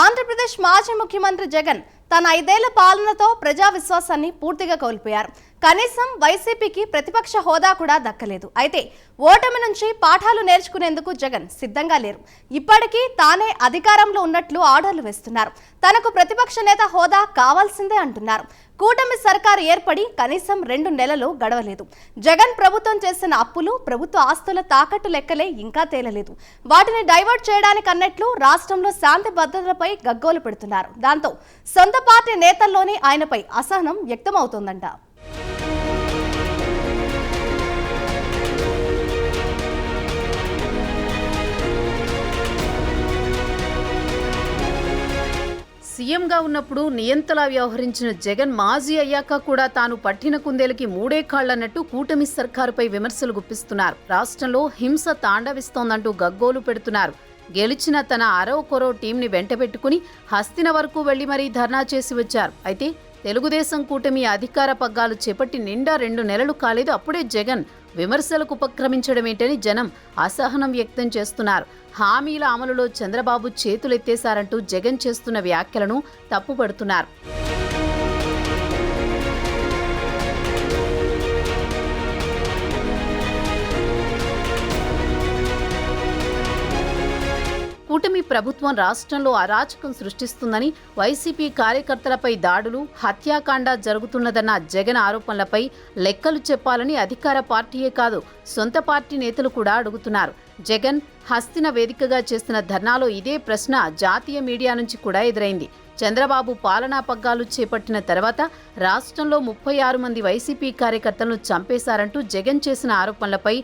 ఆంధ్రప్రదేశ్ మాజీ ముఖ్యమంత్రి జగన్ తన ఐదేళ్ళ పాలనతో ప్రజా విశ్వాసాన్ని పూర్తిగా కోల్పోయారు. కనీసం వైసీపీకి ప్రతిపక్ష హోదా కూడా దక్కలేదు. అయితే ఓటమి నుంచి పాఠాలు నేర్చుకునేందుకు జగన్ సిద్ధంగా లేరు. ఇప్పటికీ తానే అధికారంలో ఉన్నట్లు ఆర్డర్లు వేస్తున్నారు. తనకు ప్రతిపక్ష నేత హోదా కావాల్సిందే అంటున్నారు. కూటమి సర్కారు ఏర్పడి కనీసం రెండు నెలలు గడవలేదు. జగన్ ప్రభుత్వం చేసిన అప్పులు ప్రభుత్వ ఆస్తుల తాకట్టు లెక్కలే ఇంకా తేలలేదు. వాటిని డైవర్ట్ చేయడానికి అన్నట్లు రాష్ట్రంలో శాంతి భద్రతలపై గగ్గోలు పెడుతున్నారు. దాంతో సొంత పార్టీ నేతల్లోనే ఆయనపై అసహనం వ్యక్తమవుతోందంట. సీఎంగా ఉన్నప్పుడు నియంతలా వ్యవహరించిన జగన్ మాజీ అయ్యాక కూడా తాను పట్టిన కుందేలకి మూడే కాళ్ళన్నట్టు కూటమి సర్కారుపై విమర్శలు గుప్పిస్తున్నారు. రాష్ట్రంలో హింస తాండవిస్తోందంటూ గగ్గోలు పెడుతున్నారు. గెలిచిన తన అరవ కొరో టీంని వెంటబెట్టుకుని హస్తిన వరకు వెళ్ళి మరీ ధర్నా చేసి వచ్చారు. అయితే తెలుగుదేశం కూటమి అధికార పగ్గాలు చేపట్టి నిండా రెండు నెలలు కాలేదు. అప్పుడే జగన్ విమర్శలకు ఉపక్రమించడమేంటని జనం అసహనం వ్యక్తం చేస్తున్నారు. హామీల అమలులో చంద్రబాబు చేతులెత్తేశారంటూ జగన్ చేస్తున్న వ్యాఖ్యలను తప్పుపడుతున్నారు. ప్రభుత్వం రాష్ట్రంలో అరాచకం సృష్టిస్తుందని వైసీపీ కార్యకర్తలపై దాడులు హత్యాకాండ జరుగుతున్నదన్న జగన్ ఆరోపణలపై లెక్కలు చెప్పాలని అధికార పార్టీయే కాదు సొంత పార్టీ నేతలు కూడా అడుగుతున్నారు. జగన్ హస్తిన వేదికగా చేస్తున్న ధర్నాలో ఇదే ప్రశ్న జాతీయ మీడియా నుంచి కూడా ఎదురైంది. చంద్రబాబు పాలనా పగ్గాలు చేపట్టిన తర్వాత రాష్ట్రంలో ముప్పై ఆరు మంది వైసీపీ కార్యకర్తలను చంపేశారంటూ జగన్ చేసిన ఆరోపణలపై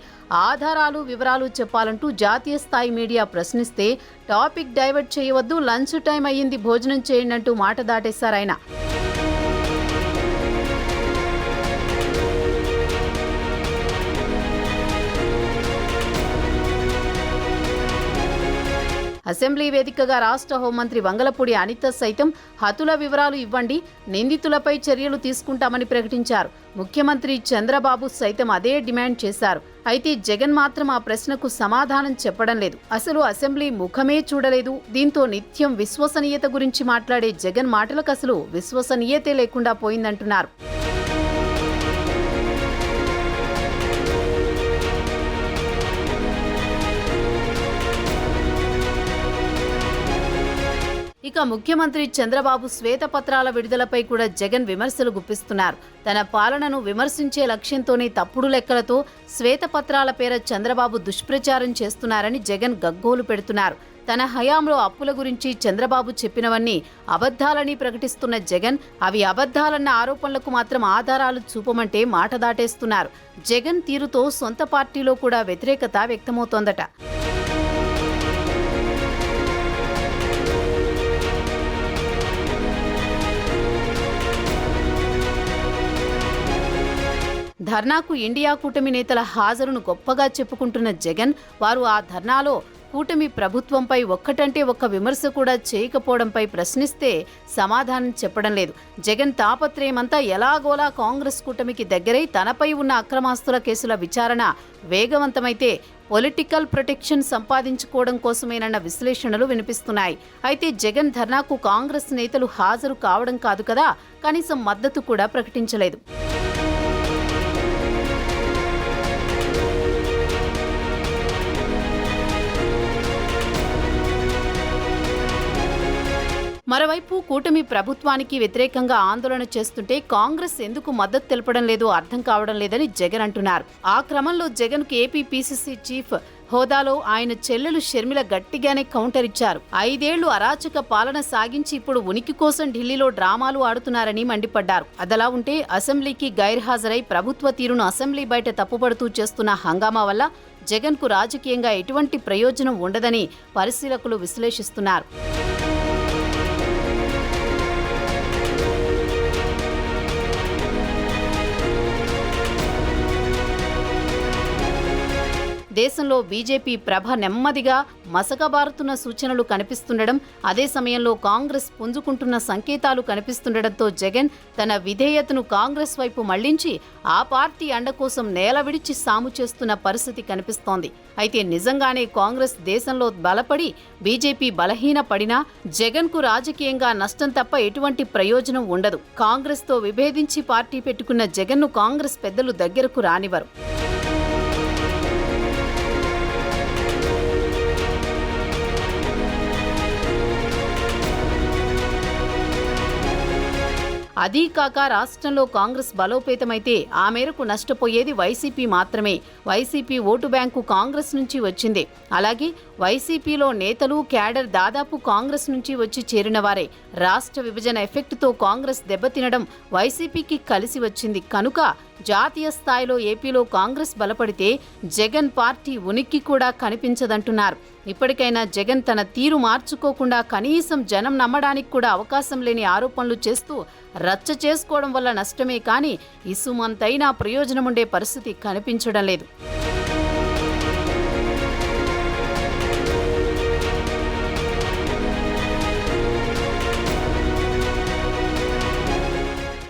ఆధారాలు వివరాలు చెప్పాలంటూ జాతీయ స్థాయి మీడియా ప్రశ్నిస్తే టాపిక్ డైవర్ట్ చేయవద్దు లంచ్ టైం అయ్యింది భోజనం చేయండి అంటూ మాట దాటేశారాయన. అసెంబ్లీ వేదికగా రాష్ట్ర హోంమంత్రి వంగలపూడి అనిత సైతం హతుల వివరాలు ఇవ్వండి నిందితులపై చర్యలు తీసుకుంటామని ప్రకటించారు. ముఖ్యమంత్రి చంద్రబాబు సైతం అదే డిమాండ్ చేశారు. అయితే జగన్ మాత్రం ఆ ప్రశ్నకు సమాధానం చెప్పడం లేదు. అసలు అసెంబ్లీ ముఖమే చూడలేదు. దీంతో నిత్యం విశ్వసనీయత గురించి మాట్లాడే జగన్ మాటలకు అసలు విశ్వసనీయతే లేకుండా పోయిందంటున్నారు. ఇక ముఖ్యమంత్రి చంద్రబాబు శ్వేతపత్రాల విడుదలపై కూడా జగన్ విమర్శలు గుప్పిస్తున్నారు. తన పాలనను విమర్శించే లక్ష్యంతోనే తప్పుడు లెక్కలతో శ్వేతపత్రాల పేర చంద్రబాబు దుష్ప్రచారం చేస్తున్నారని జగన్ గగ్గోలు పెడుతున్నారు. తన హయాంలో అప్పుల గురించి చంద్రబాబు చెప్పినవన్నీ అబద్ధాలని ప్రకటిస్తున్న జగన్ అవి అబద్ధాలన్న ఆరోపణలకు మాత్రం ఆధారాలు చూపమంటే మాట దాటేస్తున్నారు. జగన్ తీరుతో సొంత పార్టీలో కూడా వ్యతిరేకత వ్యక్తమవుతోందట. ధర్నాకు ఇండియా కూటమి నేతల హాజరును గొప్పగా చెప్పుకుంటున్న జగన్ వారు ఆ ధర్నాలో కూటమి ప్రభుత్వంపై ఒక్కటంటే ఒక్క విమర్శ కూడా చేయకపోవడంపై ప్రశ్నిస్తే సమాధానం చెప్పడం లేదు. జగన్ తాపత్రయమంతా ఎలాగోలా కాంగ్రెస్ కూటమికి దగ్గరై తనపై ఉన్న అక్రమాస్తుల కేసుల విచారణ వేగవంతమైతే పొలిటికల్ ప్రొటెక్షన్ సంపాదించుకోవడం కోసమేనన్న విశ్లేషణలు వినిపిస్తున్నాయి. అయితే జగన్ ధర్నాకు కాంగ్రెస్ నేతలు హాజరు కావడం కాదు కదా కనీసం మద్దతు కూడా ప్రకటించలేదు. మరోవైపు కూటమి ప్రభుత్వానికి వ్యతిరేకంగా ఆందోళన చేస్తుంటే కాంగ్రెస్ ఎందుకు మద్దతు తెలపడం లేదో అర్థం కావడం లేదని జగన్ అంటున్నారు. ఆ క్రమంలో జగన్కు ఏపీ పీసీసీ చీఫ్ హోదాలో ఆయన చెల్లెలు షర్మిల గట్టిగానే కౌంటర్ ఇచ్చారు. ఐదేళ్ళు అరాచక పాలన సాగించి ఇప్పుడు ఉనికి కోసం ఢిల్లీలో డ్రామాలు ఆడుతున్నారని మండిపడ్డారు. అదలా ఉంటే అసెంబ్లీకి గైర్హాజరై ప్రభుత్వ తీరును అసెంబ్లీ బయట తప్పుపడుతూ చేస్తున్న హంగామా వల్ల జగన్కు రాజకీయంగా ఎటువంటి ప్రయోజనం ఉండదని పరిశీలకులు విశ్లేషిస్తున్నారు. దేశంలో బీజేపీ ప్రభ నెమ్మదిగా మసకబారుతున్న సూచనలు కనిపిస్తుండడం అదే సమయంలో కాంగ్రెస్ పుంజుకుంటున్న సంకేతాలు కనిపిస్తుండడంతో జగన్ తన విధేయతను కాంగ్రెస్ వైపు మళ్ళించి ఆ పార్టీ అండ కోసం నేల విడిచి సాము చేస్తున్న పరిస్థితి కనిపిస్తోంది. అయితే నిజంగానే కాంగ్రెస్ దేశంలో బలపడి బీజేపీ బలహీన పడినా జగన్కు రాజకీయంగా నష్టం తప్ప ఎటువంటి ప్రయోజనం ఉండదు. కాంగ్రెస్తో విభేదించి పార్టీ పెట్టుకున్న జగన్ను కాంగ్రెస్ పెద్దలు దగ్గరకు రానివ్వరు. అదీ కాక రాష్ట్రంలో కాంగ్రెస్ బలోపేతమైతే ఆ మేరకు నష్టపోయేది వైసీపీ మాత్రమే. వైసీపీ ఓటు బ్యాంకు కాంగ్రెస్ నుంచి వచ్చింది. అలాగే వైసీపీలో నేతలు క్యాడర్ దాదాపు కాంగ్రెస్ నుంచి వచ్చి చేరినవారే. రాష్ట్ర విభజన ఎఫెక్ట్తో కాంగ్రెస్ దెబ్బతినడం వైసీపీకి కలిసి వచ్చింది. కనుక జాతీయ స్థాయిలో ఏపీలో కాంగ్రెస్ బలపడితే జగన్ పార్టీ ఉనికి కూడా కనిపించదంటున్నారు. ఇప్పటికైనా జగన్ తన తీరు మార్చుకోకుండా కనీసం జనం నమ్మడానికి కూడా అవకాశం లేని ఆరోపణలు చేస్తూ రచ్చ చేసుకోవడం వల్ల నష్టమే కానీ ఇసుమంతైనా ప్రయోజనముండే పరిస్థితి కనిపించడం లేదు.